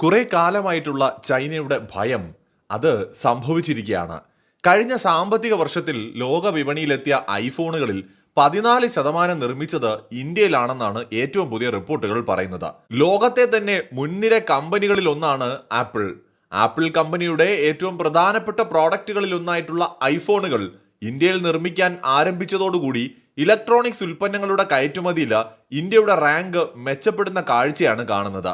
കുറെ കാലമായിട്ടുള്ള ചൈനയുടെ ഭയം അത് സംഭവിച്ചിരിക്കുകയാണ്. കഴിഞ്ഞ സാമ്പത്തിക വർഷത്തിൽ ലോക വിപണിയിലെത്തിയ ഐഫോണുകളിൽ പതിനാല് ശതമാനം നിർമ്മിച്ചത് ഇന്ത്യയിലാണെന്നാണ് ഏറ്റവും പുതിയ റിപ്പോർട്ടുകൾ പറയുന്നത്. ലോകത്തെ തന്നെ മുൻനിര കമ്പനികളിൽ ഒന്നാണ് ആപ്പിൾ. ആപ്പിൾ കമ്പനിയുടെ ഏറ്റവും പ്രധാനപ്പെട്ട പ്രോഡക്റ്റുകളിൽ ഒന്നായിട്ടുള്ള ഐഫോണുകൾ ഇന്ത്യയിൽ നിർമ്മിക്കാൻ ആരംഭിച്ചതോടുകൂടി ഇലക്ട്രോണിക്സ് ഉൽപ്പന്നങ്ങളുടെ കയറ്റുമതിയിൽ ഇന്ത്യയുടെ റാങ്ക് മെച്ചപ്പെടുന്ന കാഴ്ചയാണ് കാണുന്നത്.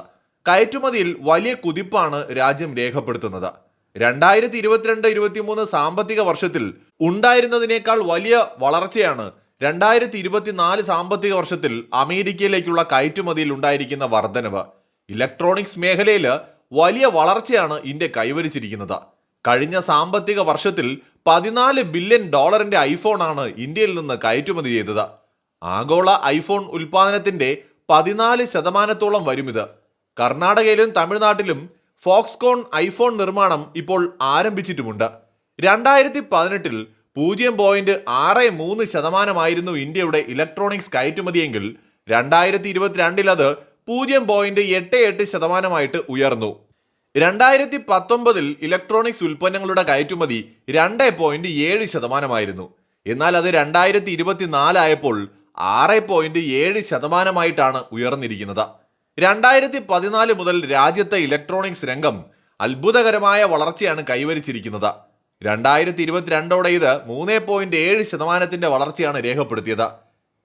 കയറ്റുമതിയിൽ വലിയ കുതിപ്പാണ് രാജ്യം രേഖപ്പെടുത്തുന്നത്. രണ്ടായിരത്തി ഇരുപത്തിരണ്ട് ഇരുപത്തിമൂന്ന് സാമ്പത്തിക വർഷത്തിൽ ഉണ്ടായിരുന്നതിനേക്കാൾ വലിയ വളർച്ചയാണ് രണ്ടായിരത്തി ഇരുപത്തിനാല് സാമ്പത്തിക വർഷത്തിൽ അമേരിക്കയിലേക്കുള്ള കയറ്റുമതിയിൽ ഉണ്ടായിരിക്കുന്ന വർധനവ്. ഇലക്ട്രോണിക്സ് മേഖലയിൽ വലിയ വളർച്ചയാണ് ഇന്ത്യ കൈവരിച്ചിരിക്കുന്നത്. കഴിഞ്ഞ സാമ്പത്തിക വർഷത്തിൽ പതിനാല് ബില്യൺ ഡോളറിന്റെ ഐഫോണാണ് ഇന്ത്യയിൽ നിന്ന് കയറ്റുമതി ചെയ്തത്. ആഗോള ഐഫോൺ ഉൽപാദനത്തിന്റെ പതിനാല് ശതമാനത്തോളം വരും ഇത് കർണാടകയിലും തമിഴ്നാട്ടിലും ഫോക്സ്കോൺ ഐഫോൺ നിർമ്മാണം ഇപ്പോൾ ആരംഭിച്ചിട്ടുമുണ്ട്. രണ്ടായിരത്തി പതിനെട്ടിൽ പൂജ്യം പോയിന്റ് ആറ് മൂന്ന് ശതമാനമായിരുന്നു ഇന്ത്യയുടെ ഇലക്ട്രോണിക്സ് കയറ്റുമതിയെങ്കിൽ രണ്ടായിരത്തി ഇരുപത്തിരണ്ടിൽ അത് പൂജ്യം പോയിന്റ് എട്ട് എട്ട് ശതമാനമായിട്ട് ഉയർന്നു. രണ്ടായിരത്തി പത്തൊമ്പതിൽ ഇലക്ട്രോണിക്സ് ഉൽപ്പന്നങ്ങളുടെ കയറ്റുമതി രണ്ട് പോയിന്റ് ഏഴ് ശതമാനമായിരുന്നു. എന്നാൽ അത് രണ്ടായിരത്തി ഇരുപത്തിനാലായപ്പോൾ ആറ് പോയിന്റ് ഏഴ് ശതമാനമായിട്ടാണ് ഉയർന്നിരിക്കുന്നത്. രണ്ടായിരത്തി പതിനാല് മുതൽ രാജ്യത്തെ ഇലക്ട്രോണിക്സ് രംഗം അത്ഭുതകരമായ വളർച്ചയാണ് കൈവരിച്ചിരിക്കുന്നത്. രണ്ടായിരത്തി ഇരുപത്തിരണ്ടോടെ ഇത് മൂന്ന് പോയിന്റ് ഏഴ് ശതമാനത്തിന്റെ വളർച്ചയാണ് രേഖപ്പെടുത്തിയത്.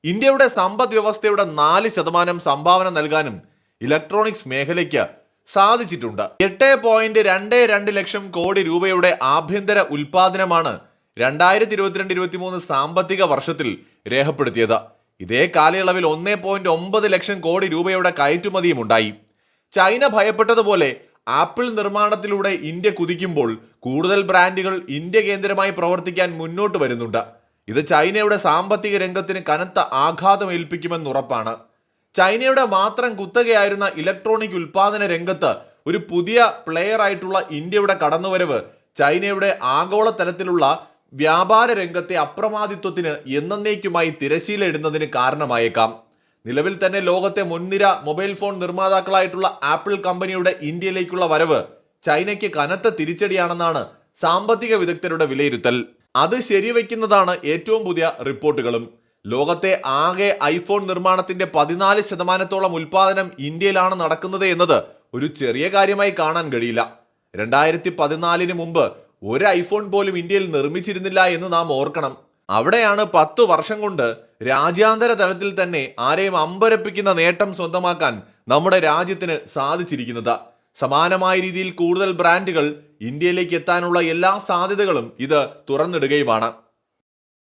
ഇന്ത്യയുടെ സമ്പദ് വ്യവസ്ഥയുടെ നാല് ശതമാനം സംഭാവന നൽകാനും ഇലക്ട്രോണിക്സ് മേഖലയ്ക്ക് സാധിച്ചിട്ടുണ്ട്. എട്ട് പോയിന്റ് രണ്ട് രണ്ട് ലക്ഷം കോടി രൂപയുടെ ആഭ്യന്തര ഉൽപാദനമാണ് രണ്ടായിരത്തി ഇരുപത്തിരണ്ട് ഇരുപത്തിമൂന്ന് സാമ്പത്തിക വർഷത്തിൽ രേഖപ്പെടുത്തിയത്. ഇതേ കാലയളവിൽ ഒന്നേ പോയിന്റ് ഒമ്പത് ലക്ഷം കോടി രൂപയുടെ കയറ്റുമതിയും ഉണ്ടായി. ചൈന ഭയപ്പെട്ടതുപോലെ ആപ്പിൾ നിർമ്മാണത്തിലൂടെ ഇന്ത്യ കുതിക്കുമ്പോൾ കൂടുതൽ ബ്രാൻഡുകൾ ഇന്ത്യ കേന്ദ്രമായി പ്രവർത്തിക്കാൻ മുന്നോട്ട് വരുന്നുണ്ട്. ഇത് ചൈനയുടെ സാമ്പത്തിക രംഗത്തിന് കനത്ത ആഘാതം ഏൽപ്പിക്കുമെന്ന് ഉറപ്പാണ്. ചൈനയുടെ മാത്രം കുത്തകയായിരുന്ന ഇലക്ട്രോണിക് ഉൽപാദന രംഗത്ത് ഒരു പുതിയ പ്ലെയർ ആയിട്ടുള്ള ഇന്ത്യയുടെ കടന്നുവരവ് ചൈനയുടെ ആഗോള തലത്തിലുള്ള വ്യാപാര രംഗത്തെ അപ്രമാദിത്വത്തിന് എന്നേക്കുമായി തിരശീല ഇടുന്നതിന് കാരണമായേക്കാം. നിലവിൽ തന്നെ ലോകത്തെ മുൻനിര മൊബൈൽ ഫോൺ നിർമ്മാതാക്കളായിട്ടുള്ള ആപ്പിൾ കമ്പനിയുടെ ഇന്ത്യയിലേക്കുള്ള വരവ് ചൈനയ്ക്ക് കനത്ത തിരിച്ചടിയാണെന്നാണ് സാമ്പത്തിക വിദഗ്ധരുടെ വിലയിരുത്തൽ. അത് ശരിവെക്കുന്നതാണ് ഏറ്റവും പുതിയ റിപ്പോർട്ടുകളും. ലോകത്തെ ആകെ ഐഫോൺ നിർമ്മാണത്തിന്റെ പതിനാല് ശതമാനത്തോളം ഉൽപാദനം ഇന്ത്യയിലാണ് നടക്കുന്നത് എന്നത് ഒരു ചെറിയ കാര്യമായി കാണാൻ കഴിയില്ല. രണ്ടായിരത്തി പതിനാലിന് മുമ്പ് ഒരു ഐഫോൺ പോലും ഇന്ത്യയിൽ നിർമ്മിച്ചിരുന്നില്ല എന്ന് നാം ഓർക്കണം. അവിടെയാണ് പത്തു വർഷം കൊണ്ട് രാജ്യാന്തര തലത്തിൽ തന്നെ ആരെയും അമ്പരപ്പിക്കുന്ന നേട്ടം സ്വന്തമാക്കാൻ നമ്മുടെ രാജ്യത്തിന് സാധിച്ചിരിക്കുന്നത്. സമാനമായ രീതിയിൽ കൂടുതൽ ബ്രാൻഡുകൾ ഇന്ത്യയിലേക്ക് എത്താനുള്ള എല്ലാ സാധ്യതകളും ഇത് തുറന്നിടുകയുമാണ്.